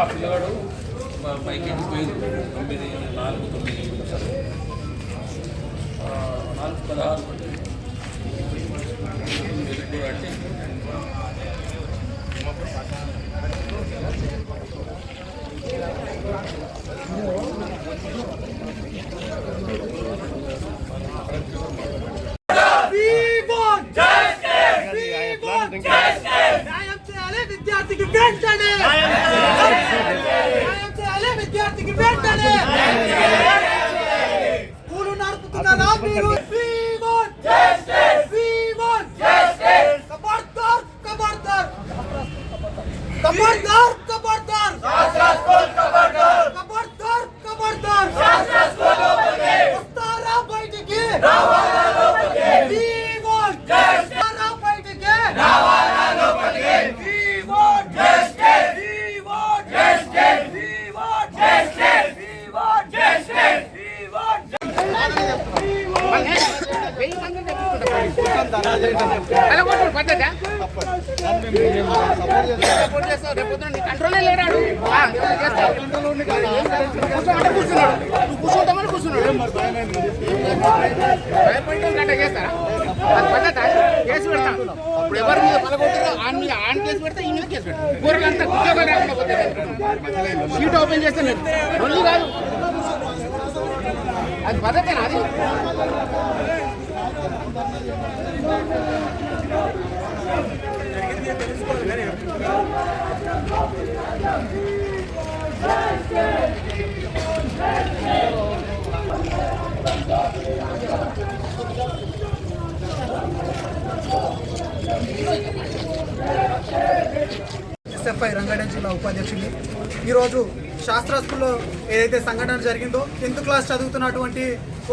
ఆ పిల్లగాడు పైకి పోయింది తొమ్మిది నాలుగు తొమ్మిది నాలుగు పదహారు అంటే విద్యార్థికి వెంటనే కంట్రోలే లేడాడు ఆ, ఏమైనా చేస్తావు? కూర్చోమంటే కూర్చున్నాడు నువ్వు కూర్చుంటామని కూర్చున్నాడు భయపడటం గంట చేస్తారా అది పద్ధత కేసు పెడతాం ఇప్పుడు ఎవరి మీద పలగొట్టారో ఆయన మీద ఆన్ కేసు పెడితే ఈ మీద కేసు పెడతాం కూరలంతా ఉద్యోగాలు రాకుండా పోతే సీట్ ఓపెన్ చేస్తే నేను రొల్లి కాదు అది పద్ధతేనా అది ఎస్ఎఫ్ఐ రంగారెడ్డి జిల్లా ఉపాధ్యక్షుడిని. ఈరోజు శాస్త్ర స్కూల్లో ఏదైతే సంఘటన జరిగిందో టెన్త్ క్లాస్ చదువుతున్నటువంటి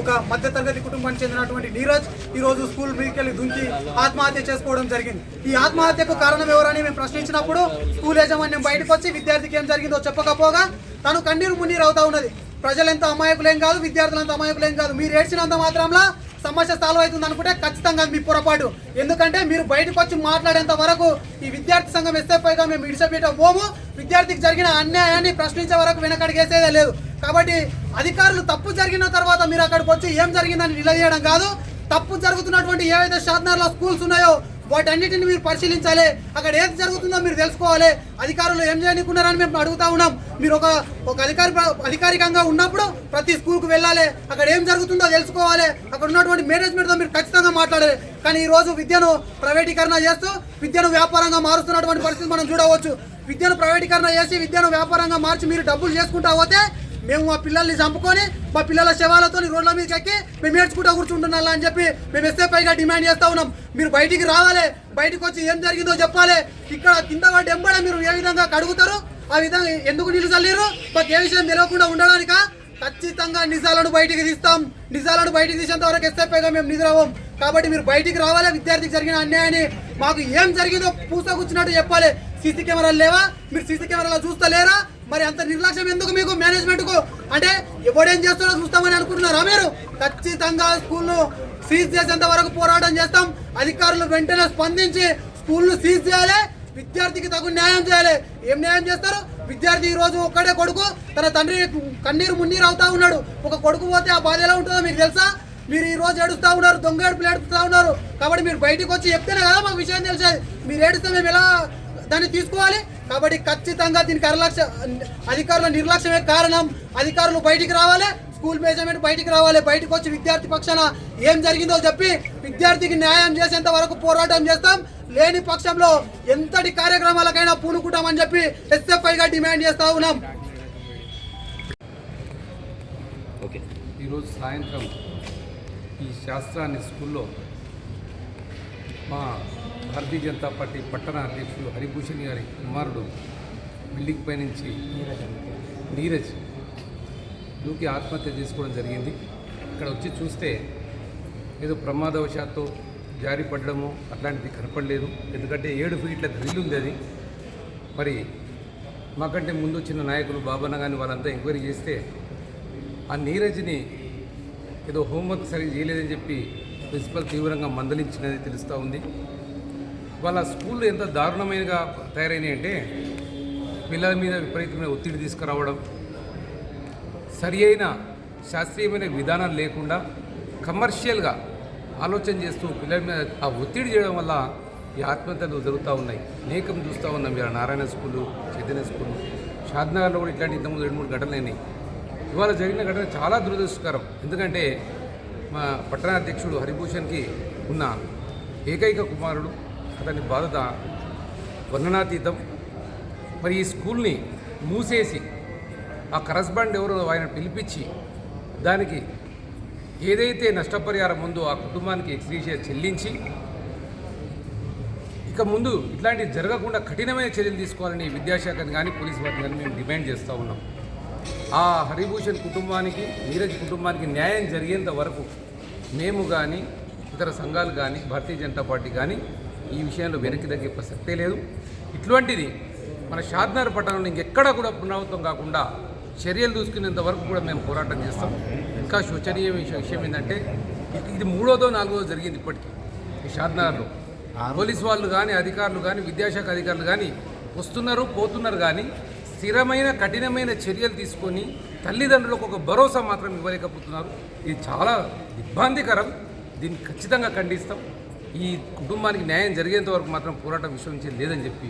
ఒక మధ్యతరగతి కుటుంబానికి చెందినటువంటి నీరజ్ ఈరోజు స్కూల్ మీదకెళ్ళి దుంకి ఆత్మహత్య చేసుకోవడం జరిగింది. ఈ ఆత్మహత్యకు కారణం ఎవరని మేము ప్రశ్నించినప్పుడు స్కూల్ యాజమాన్యం బయటకు వచ్చి విద్యార్థికి ఏం జరిగిందో చెప్పకపోగా తను కన్నీరు మున్నీరు అవుతా ఉన్నది. ప్రజలెంత అమాయకులేం కాదు విద్యార్థులంత అమాయకులేం కాదు. మీరు ఏడ్చినంత మాత్రంలో సమస్య సాల్వ్ అవుతుంది అనుకుంటే ఖచ్చితంగా మీ పొరపాటు. ఎందుకంటే మీరు బయటకు వచ్చి మాట్లాడేంత వరకు ఈ విద్యార్థి సంఘం ఎస్ఎఫ్ఐగా మేము ఇడిసపెట్ట పోము విద్యార్థికి జరిగిన అన్యాయాన్ని ప్రశ్నించే వరకు వెనకడిగేసేదే లేదు. కాబట్టి అధికారులు తప్పు జరిగిన తర్వాత మీరు అక్కడికి వచ్చి ఏం జరిగిందని నిలదీయడం కాదు. తప్పు జరుగుతున్నటువంటి ఏవైతే షాద్నగర్లో స్కూల్స్ ఉన్నాయో వాటన్నిటిని మీరు పరిశీలించాలి. అక్కడ ఏది జరుగుతుందో మీరు తెలుసుకోవాలి. అధికారులు ఏం చేయనికున్నారని మేము అడుగుతా ఉన్నాం. మీరు ఒక ఒక అధికారి అధికారికంగా ఉన్నప్పుడు ప్రతి స్కూల్కి వెళ్ళాలి. అక్కడ ఏం జరుగుతుందో తెలుసుకోవాలి. అక్కడ ఉన్నటువంటి మేనేజ్మెంట్తో మీరు ఖచ్చితంగా మాట్లాడాలి. కానీ ఈరోజు విద్యను ప్రైవేటీకరణ చేస్తూ విద్యను వ్యాపారంగా మారుస్తున్నటువంటి పరిస్థితి మనం చూడవచ్చు. విద్యను ప్రైవేటీకరణ చేసి విద్యను వ్యాపారంగా మార్చి మీరు డబ్బులు చేసుకుంటా పోతే మేము మా పిల్లల్ని చంపుకొని మా పిల్లల శవాలతో రోడ్ల మీద ఎక్కి మేము ఏడ్చుకుంటా కూర్చుంటున్నా అని చెప్పి మేము ఎస్ఏపైగా డిమాండ్ చేస్తా ఉన్నాం. మీరు బయటికి రావాలి బయటికి వచ్చి ఏం జరిగిందో చెప్పాలి. ఇక్కడ కింద పడి ఎంబడే మీరు ఏ విధంగా కడుగుతారు ఆ విధంగా ఎందుకు నీళ్ళు చల్లేరు మాకు ఏ విషయం తెలియకుండా ఉండడానికా? ఖచ్చితంగా నిజాలను బయటికి తీస్తాం. నిజాలను బయటికి తీసేంత వరకు పైగా మేము నిద్రవం కాబట్టి మీరు బయటికి రావాలి విద్యార్థికి జరిగిన అన్యాయాన్ని మాకు ఏం జరిగిందో పూసకూర్చున్నట్టు చెప్పాలి. సీసీ కెమెరాలు లేవా? మీరు సీసీ కెమెరాలో చూస్తలేరా? మరి అంత నిర్లక్ష్యం ఎందుకు మీకు మేనేజ్మెంట్కు? అంటే ఎవడేం చేస్తాడో చూస్తామని అనుకుంటున్నారా మీరు? ఖచ్చితంగా స్కూల్ను సీజ్ చేసేంత వరకు పోరాటం చేస్తాం. అధికారులు వెంటనే స్పందించి స్కూల్ను సీజ్ చేయాలి. విద్యార్థికి తగు న్యాయం చేయాలి. ఏం న్యాయం చేస్తారు? విద్యార్థి ఈ రోజు ఒక్కడే కొడుకు తన తండ్రి కన్నీరు మున్నీరు అవుతా ఉన్నాడు. ఒక కొడుకు పోతే ఆ బాధ ఎలా ఉంటుందో మీకు తెలుసా? మీరు ఈ రోజు ఏడుస్తూ ఉన్నారు దొంగ ఏడుపులు ఏడుపుతా ఉన్నారు. కాబట్టి మీరు బయటికి వచ్చి చెప్తేనే కదా మాకు విషయం తెలిసేది. మీరు ఏడుస్తే మేము ఎలా దాన్ని తీసుకోవాలి? కాబట్టి ఖచ్చితంగా దీనికి నిర్లక్ష్య అధికారుల నిర్లక్ష్యమే కారణం. అధికారులు బయటికి రావాలి స్కూల్ మేనేజ్మెంట్ బయటికి రావాలి బయటకు వచ్చి విద్యార్థి పక్షాన ఏం జరిగిందో చెప్పి విద్యార్థికి న్యాయం చేసేంత వరకు పోరాటం చేస్తాం. లేని పక్షంలో ఎంతటి కార్యక్రమాలకైనా పూనుకుంటామని చెప్పి ఎస్ఎఫ్ఐగా డిమాండ్ చేస్తా ఉన్నాం. ఈరోజు సాయంత్రం ఈ శాస్త్రాన్ని స్కూల్లో మా భారతీయ జనతా పార్టీ పట్టణ అధ్యక్షుడు హరిభూషణ్ గారి కుమారుడు బిల్డింగ్ పై నుంచి నీరజ్ దూకి ఆత్మహత్య చేసుకోవడం జరిగింది. ఇక్కడ వచ్చి చూస్తే ఏదో ప్రమాదవశాత్తు జారి పడడము అట్లాంటిది కనపడలేదు. ఎందుకంటే ఏడు ఫీట్ల డ్రిల్ ఉంది అది. మరి మాకంటే ముందు వచ్చిన నాయకులు బాబన్న కానీ వాళ్ళంతా ఎంక్వైరీ చేస్తే ఆ నీరజ్ని ఏదో హోంవర్క్ సరిగ్గా చేయలేదని చెప్పి ప్రిన్సిపల్ తీవ్రంగా మందలించినది తెలుస్తూ ఉంది. వాళ్ళ స్కూల్లో ఎంత దారుణమైనగా తయారైనాయి అంటే పిల్లల మీద విపరీతమైన ఒత్తిడి తీసుకురావడం సరి అయిన శాస్త్రీయమైన విధానం లేకుండా కమర్షియల్గా ఆలోచన చేస్తూ పిల్లల మీద ఆ ఒత్తిడి చేయడం వల్ల ఈ ఆత్మహత్యలు జరుగుతూ ఉన్నాయి. అనేకం చూస్తూ ఉన్నాం ఇలా నారాయణ స్కూలు చైతన్య స్కూలు షాద్నగర్లో కూడా ఇట్లాంటి ఇంతకుముందు రెండు మూడు ఘటనలు అయినాయి. ఇవాళ జరిగిన ఘటన చాలా దురదృష్టకరం. ఎందుకంటే మా పట్టణాధ్యక్షుడు హరిభూషణ్కి ఉన్న ఏకైక కుమారుడు అతని బాధత వర్ణనాతీతం. మరి ఈ స్కూల్ని మూసేసి ఆ కరస్బాండ్ ఎవరో ఆయన పిలిపించి దానికి ఏదైతే నష్టపరిహారం ఉందో ఆ కుటుంబానికి ఎక్స్గ్రీషియా చెల్లించి ఇక ముందు ఇట్లాంటివి జరగకుండా కఠినమైన చర్యలు తీసుకోవాలని విద్యాశాఖని కానీ పోలీస్ వారిని కానీ మేము డిమాండ్ చేస్తూ ఉన్నాం. ఆ హరిభూషణ్ కుటుంబానికి నీరజ్ కుటుంబానికి న్యాయం జరిగేంత వరకు మేము కానీ ఇతర సంఘాలు కానీ భారతీయ జనతా పార్టీ కానీ ఈ విషయంలో వెనక్కి తగ్గే ప్రసక్తే లేదు. ఇటువంటిది మన షాద్నగర్ పట్టణంలో ఇంకెక్కడా కూడా పునరావృతం కాకుండా చర్యలు తీసుకునేంత వరకు కూడా మేము పోరాటం చేస్తాం. ఇంకా శోచనీయ విషయం విషయం ఏంటంటే ఇది- మూడోదో నాలుగోదో జరిగింది ఇప్పటికీ ఈ షాద్నగర్లో. పోలీసు వాళ్ళు కానీ అధికారులు కానీ విద్యాశాఖ అధికారులు కానీ వస్తున్నారు పోతున్నారు కానీ స్థిరమైన కఠినమైన చర్యలు తీసుకొని తల్లిదండ్రులకు ఒక భరోసా మాత్రం ఇవ్వలేకపోతున్నారు. ఇది చాలా ఇబ్బందికరం దీన్ని ఖచ్చితంగా ఖండిస్తాం. ఈ కుటుంబానికి న్యాయం జరిగేంత వరకు మాత్రం పోరాటం విశ్వసించేది లేదని చెప్పి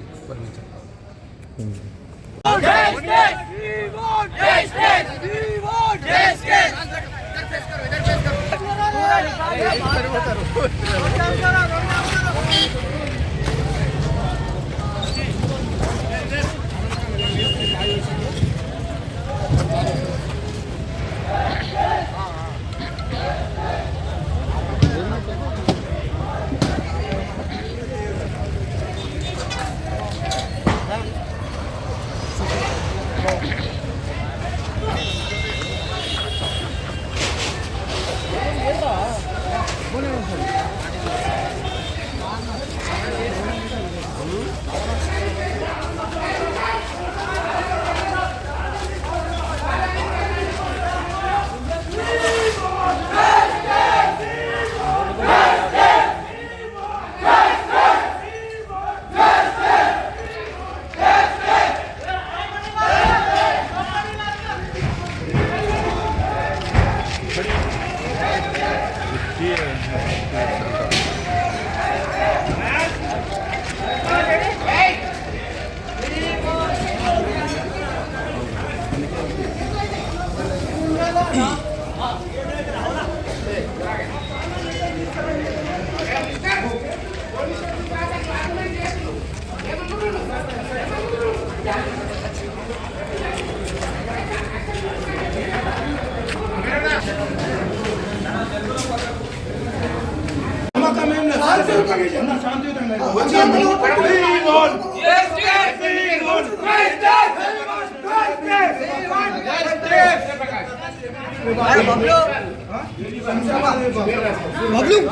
వర్ణించాం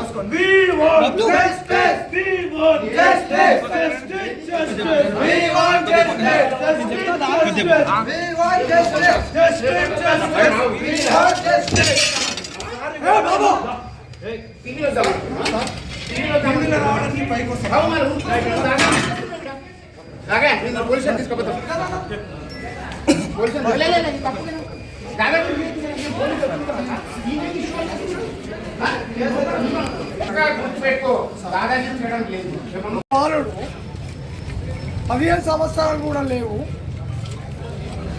అలాగే నేను పోలీస్ స్టేషన్ తీసుకుపోతాం పోలీస్ స్టేషన్ లే, లే, లే, తప్పు లేదు. దాదాపు నేను పోలీస్ స్టేషన్ బాలుడు పదిహేను సంవత్సరాలు కూడా లేవు.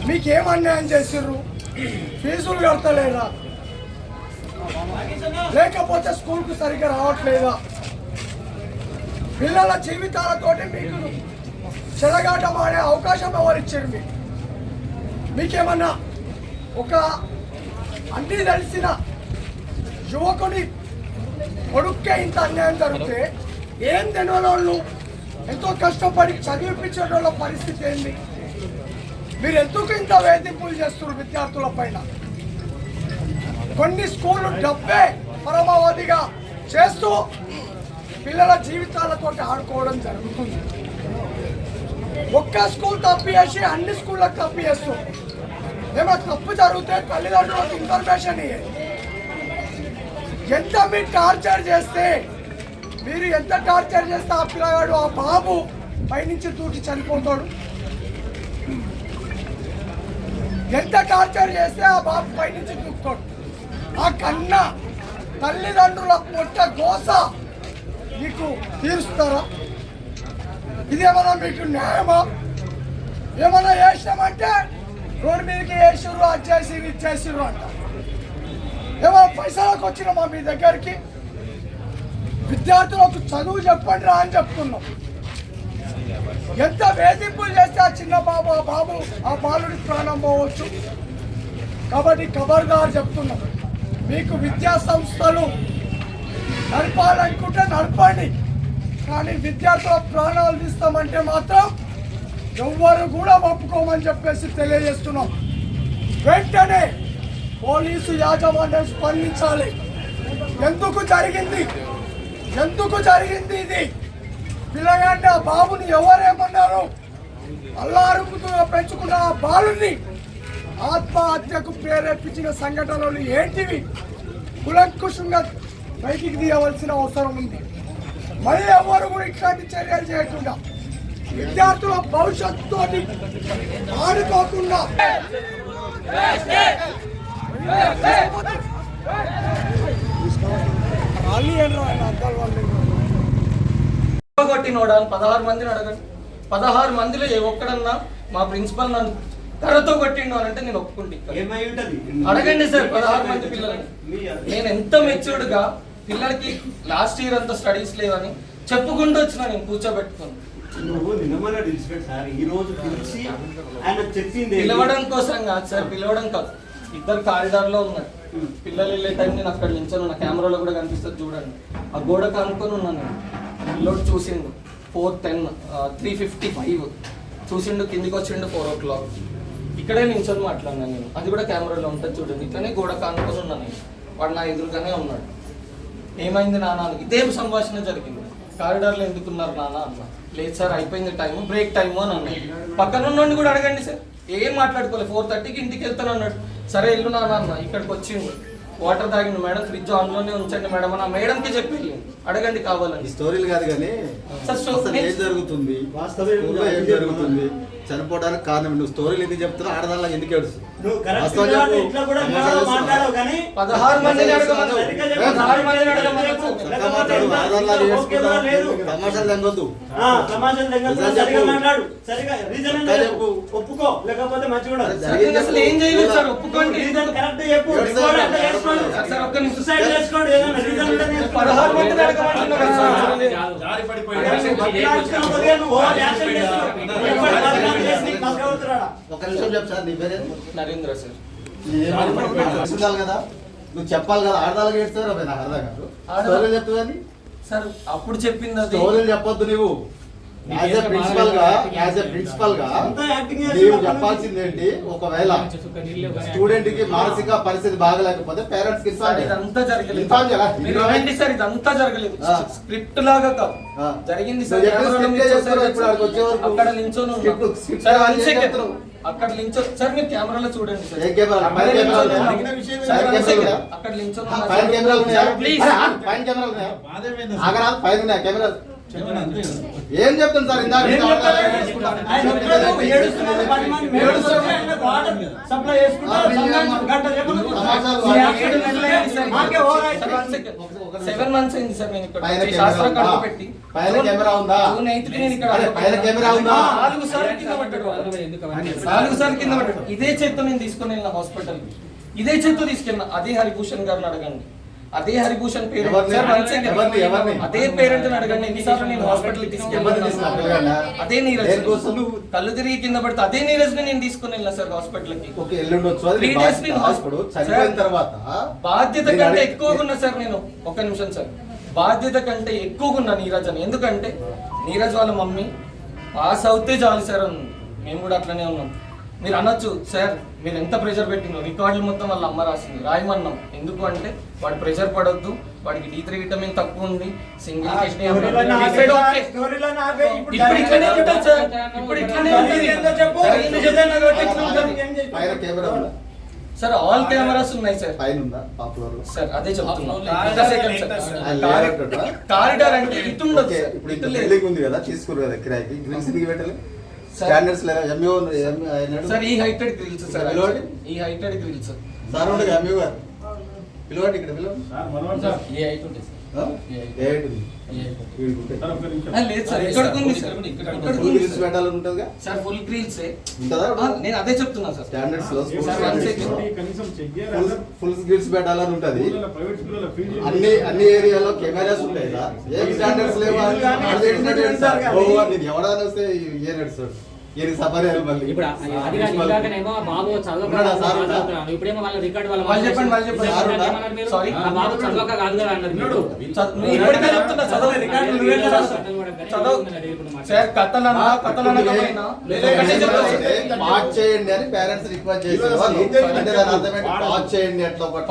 మీకేం అన్యాయం చేసిర్రు? ఫీజులు కడతలేదా? లేకపోతే స్కూల్కు సరిగ్గా రావట్లేదా? పిల్లల జీవితాలతోటి మీకు చెలగాటం ఆడే అవకాశం ఎవరిచ్చారు మీకు? మీకేమన్నా ఒక అన్నీ తెలిసిన యువకుడి కొడుక్కే ఇంత అన్యాయం జరిగితే ఏం తెలియని వాళ్ళు ఎంతో కష్టపడి చదివిపించే వాళ్ళ పరిస్థితి ఏంది? మీరు ఎందుకు ఇంత వేధింపులు చేస్తున్నారు విద్యార్థుల పైన? కొన్ని స్కూళ్ళు డబ్బే పరమావధిగా చేస్తూ పిల్లల జీవితాలతో ఆడుకోవడం జరుగుతుంది. ఒక్క స్కూల్ తప్పివేసి అన్ని స్కూళ్ళకి తప్పివేస్తూ ఏమైనా తప్పు జరిగితే తల్లిదండ్రులకు ఇన్ఫర్మేషన్ ఇవ్వండి ఎంత మీరు టార్చర్ చేస్తే మీరు ఎంత టార్చర్ చేస్తే ఆ పిల్లగాడు ఆ బాబు పైనుంచి దూకి చనిపోతాడు? ఎంత టార్చర్ చేస్తే ఆ బాబు పైనుంచి దూకుతాడు? ఆ కన్న తల్లిదండ్రుల పొట్ట గోస మీకు తీరుస్తారా? ఇదేమన్నా మీకు న్యాయమా? ఏమన్నా వేసామంటే రోడ్డు మీదకి వేసిర్రు అది చేసిర్రు ఇది చేసిర్రు అంట. ఏమన్నా పైసలకు వచ్చినామా మీ దగ్గరికి? విద్యార్థులకు చదువు చెప్పండి రా అని చెప్తున్నాం. ఎంత వేధింపులు చేస్తే ఆ చిన్న బాబు ఆ బాబు ఆ బాలుడి ప్రాణం పోవచ్చు? కాబట్టి ఖబర్దారు చెప్తున్నాం. మీకు విద్యా సంస్థలు నడపాలనుకుంటే నడపండి. కానీ విద్యార్థుల ప్రాణాలు తీస్తామంటే మాత్రం ఎవ్వరు కూడా ఒప్పుకోమని చెప్పేసి తెలియజేస్తున్నాం. వెంటనే పోలీసు యాజమాన్యం స్పందించాలి. ఎందుకు జరిగింది? ఎందుకు జరిగింది ఇది? పిల్లగాంటి ఆ బాబుని ఎవరేమన్నారు? అల్లారుపుతుగా పెంచుకున్న ఆ బాలుని ఆత్మహత్యకు ప్రేరేపించిన సంఘటనలు ఏంటివి? కులంకుశంగా బయటికి తీయవలసిన అవసరం ఉంది. మళ్ళీ ఎవరు కూడా ఇట్లాంటి చర్యలు చేయకుండా విద్యార్థుల భవిష్యత్తుతో ఆడుకోకుండా కొట్టినోడా? పదహారు మందిని అడగండి. పదహారు మందిలో ఏ ఒక్కడన్నా మా ప్రిన్సిపల్ నన్ను కర్రతో కొట్టిండు అని అంటే నేను ఒప్పుకుంటే అడగండి సార్ పదహారు మంది పిల్లలని. నేను ఎంత మెచ్యూర్డ్గా పిల్లలకి లాస్ట్ ఇయర్ అంతా స్టడీస్ లేవని చెప్పుకుంటూ వచ్చిన నేను కూర్చోబెట్టుకుని. నువ్వు నిన్నమన్నా డిస్పెక్ట్ సార్ ఈ రోజు పిలిచి ఆయన చెప్పింది పిలవడం కోసం కాదు సార్ పిలవడం కాదు. ఇద్దరు కారిడార్లో ఉన్నారు. పిల్లలు వెళ్ళే టైం నేను అక్కడ నించొని నా కెమెరాలో కూడా కనిపిస్తుంది చూడండి. ఆ గోడ కానుకొని ఉన్నాను నేను. పిల్లోడు చూసిండు. Four ten three fifty five చూసిండు కిందికి వచ్చిండు ఫోర్ ఓ క్లాక్ ఇక్కడే నించొని మాట్లాడినా నేను. అది కూడా కెమెరాలో ఉంటుంది చూడండి. ఇట్లనే గోడ కానుకొని ఉన్నాను నేను. వాడు నా ఎదురుగానే ఉన్నాడు. ఏమైంది నాన్న ఇదేం సంభాషణ జరిగింది. కారిడార్లో ఎందుకున్నారు నాన్న అన్న. లేదు సార్ అయిపోయింది టైము. బ్రేక్ టైము అని అన్నాడు పక్కన ఉన్నోడిని కూడా అడగండి సార్. ఏం మాట్లాడుకోలేదు ఫోర్ థర్టీకి ఇంటికి వెళ్తాను అన్నాడు. సరే వెళ్ళు నాన్న అన్న ఇక్కడికి వచ్చిండు. వాటర్ తాగిండు మేడం ఫ్రిడ్జ్ ఆన్లోనే ఉంచండి మేడం అని ఆ మేడంకి చెప్పి. అడగండి ఈ కావాలని స్టోరీలు కాదు కానీ ఏం జరుగుతుంది? ఏం జరుగుతుంది? చనిపోవడానికి కారణం నువ్వు స్టోరీలు ఎందుకు చెప్తున్నావు? ఆడదాళ్ళకి ఎందుకు తమాషాలు నిజం చెప్పు. ఒప్పుకో. లేకపోతే మంచి కూడా అరే, సార్, నేను అసలు ఏం చేయలేదు సార్? ఒప్పుకోండి. రీజన్ కరెక్ట్ చెప్పు. ఎవరు సార్? రికార్డ్ అంతా చేసుకోండి. సార్, సార్, ఒక్క నిమిషం. సూసైడ్ చేసుకోండి. ఏదైనా రీజన్ ఉంటే నేను పదహారు మందిని అడగమంటున్నారు ఒక నిమిషం చెప్పు సార్ నీ? నరేంద్ర సార్. ఉండాలి కదా. నువ్వు చెప్పాలి కదా ఏడుస్తారు అబ్బాయి నాకు అర్థం కాదు. చెప్తావని సార్ అప్పుడు చెప్పింది అది. స్టోరీలు చెప్పొద్దు నువ్వు యాజ్ ఎ ప్రిన్సిపల్గా యాజ్ ఎ ప్రిన్సిపల్గా. చెప్పాల్సింది ఏంటి ఒకవేళ స్టూడెంట్కి మానసిక పరిస్థితి బాగలేకపోతే పేరెంట్స్కి. ఇదంతా జరగలేదు సార్ ఇదంతా జరగలేదు. స్క్రిప్ట్ లాగా కాదు. జరిగింది సార్? అక్కడ నించొని? అక్కడ నించో సార్ మీరు కెమెరాలో చూడండి సార్ ఏ కెమెరా? అక్కడ? ఉన్నా. పైన కెమెరాలు పైన కెమెరాలు పైన ఉన్నాయా కెమెరాలు? ఏం చెప్తుంది సార్ ఇందాక సార్? మాకే over sir, one second. Seven months అయింది సార్ నేను ఇక్కడ. పైన వచ్చి కెమెరా శాస్త్రం ఉందా? కడుపు పెట్టి. పైన కెమెరా ఉందా? జూన్ ఎయిత్కి నేను ఇక్కడ అరే, పైన కెమెరా ఉందా? నాలుగు సార్లు కింద పడ్డాడు వాడు. నాలుగు సార్లు కింద పడ్డాడు. ఇదే చేత్తో నేను తీసుకొని వెళ్ళిన హాస్పిటల్ ఇదే చేత్తో తీసుకెళ్ళిన. అదే హరిభూషణ్ గారిని అడగండి. అదే హరిభూషణ్? ఎవరిని? అదే పేరెంట్ అడగండి. ఎన్నిసార్లు నేను హాస్పిటల్? అదే నీరజ్? కళ్ళు తిరిగి కింద పడితే అదే నీరజ్ నేను తీసుకొని వెళ్ళిన సార్ హాస్పిటల్కి నీ. నేను తర్వాత బాధ్యత కంటే ఎక్కువగా ఉన్నా సార్ నేను. ఒక నిమిషం సార్. బాధ్యత కంటే ఎక్కువగా ఉన్నా నీరజ్ అని. ఎందుకంటే నీరజ్ వాళ్ళ మమ్మీ పాస్ అవుతే చాలు సార్ మేము కూడా అట్లనే ఉన్నాం. మీరు అనొచ్చు సార్ మీరు ఎంత ప్రెషర్ పెట్టినో రికార్డులు మొత్తం వాళ్ళ అమ్మ రాసింది. రాయమన్నాం. ఎందుకు అంటే వాడు ప్రెషర్ పడొద్దు. వాడికి డి త్రీ విటమిన్ తక్కువ ఉంది. Single sir. ఇప్పుడు ఇట్లనే ఉంటుంది సార్. ఇప్పుడు ఇట్లనే ఉంటుంది ఆల్ కెమెరాస్ ఉన్నాయి సార్ పైన. ఉందా టాప్ ఫ్లోర్లో? సార్ అదే చెప్తున్నా. కారిడార్ అంటే ఇటు ఉండదు. ఇప్పుడు ఇటు ఉంది కదా తీసుకురు కదా కిరాయికి. గ్రిల్స్ దిగి పెట్టలే? స్టాండర్డ్స్ లేదా ఎంఈఓ సార్ ఈ హైటెడ్ గ్రిల్స్ సార్. పిలవండి. ఈ హైటెడ్ గ్రిల్స్ సార్. ఉండగా ఎంఈఓ గారు. పిలవండి ఇక్కడ పిలవండి. ఏ హైట్ ఉంటుంది? ఏ సార్ ఉంది సార్ పెట్టాలని ఉంటుందిగా సార్. ఫుల్ నేను అదే చెప్తున్నా సార్. స్టాండర్డ్స్లో. ఫుల్ ఫుల్ గ్రిల్స్ పెట్టాలని ఉంటది అన్ని అన్ని ఏరియాలో కెమెరాస్ ఉంటాయి సార్ ఏం స్టాండర్డ్స్ లేవు? వాళ్ళు చేసినట్టు ఏంటి సార్? ఓ అని ఎవడైనా వస్తే ఏ నడుస్తాడు ఏ సఫర్ మళ్ళీ ఇప్పుడు అది కాదు ఇందాకనేమో బాబు చదవక ఉన్నాడా సార్? చదువుతున్నాను. ఇప్పుడేమో వాళ్ళ రికార్డు వాళ్ళ వాళ్ళు చెప్పండి, వాళ్ళు చెప్పండి. సార్, సార్, ఏమన్నారు మీరు? సారీ. ఆ బాబు చదవక కాదు కదా అన్నారు మీరు. చ- నేను ఇప్పటికే చెప్తున్నా చదవ రికార్డు నువ్వేం చదవ చదవ సార్ కథలన్నా కథలనకపోయినా లేదంటే చెప్తా సార్. పాస్ చేయండి అని పేరెంట్స్ రిక్వెస్ట్ చేస్తారు అంటే దాని అర్థం ఏంటి? పాస్ చేయండి అట్లా ఒకటి